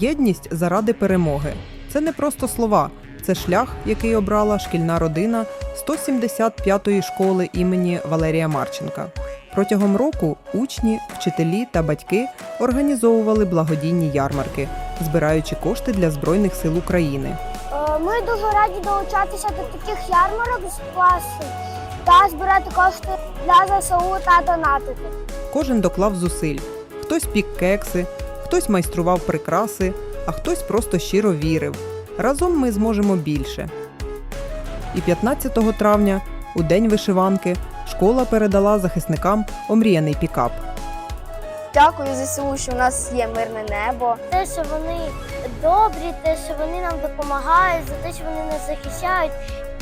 Єдність заради перемоги. Це не просто слова, це шлях, який обрала шкільна родина 175-ї школи імені Валерія Марченка. Протягом року учні, вчителі та батьки організовували благодійні ярмарки, збираючи кошти для Збройних сил України. Е, Ми дуже раді долучатися до таких ярмарок з класу та збирати кошти для ЗСУ та донатити. Кожен доклав зусиль. Хтось пік кекси, хтось майстрував прикраси, а хтось просто щиро вірив. Разом ми зможемо більше. І 15 травня, у день вишиванки, школа передала захисникам омріяний пікап. Дякую ЗСУ, що у нас є мирне небо. Те, що вони добрі, те, що вони нам допомагають, за те, що вони нас захищають.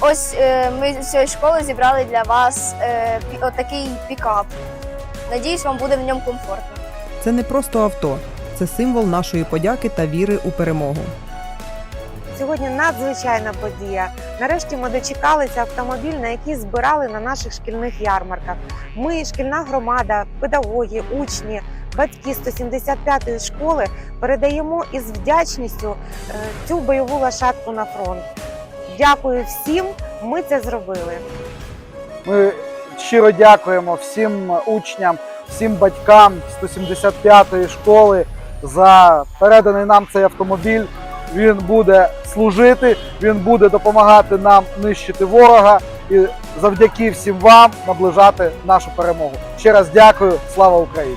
Ось е, ми з цієї школи зібрали для вас е, отакий пікап. Надіюсь, вам буде в ньому комфортно. Це не просто авто, це символ нашої подяки та віри у перемогу. Сьогодні надзвичайна подія. Нарешті ми дочекалися автомобіль, на який збирали на наших шкільних ярмарках. Ми, шкільна громада, педагоги, учні, батьки 175-ї школи передаємо із вдячністю е, цю бойову лошадку на фронт. Дякую всім. Ми це зробили. Ми щиро дякуємо всім учням, всім батькам 175-ї школи за переданий нам цей автомобіль. Він буде служити, він буде допомагати нам нищити ворога і завдяки всім вам наближати нашу перемогу. Ще раз дякую, слава Україні!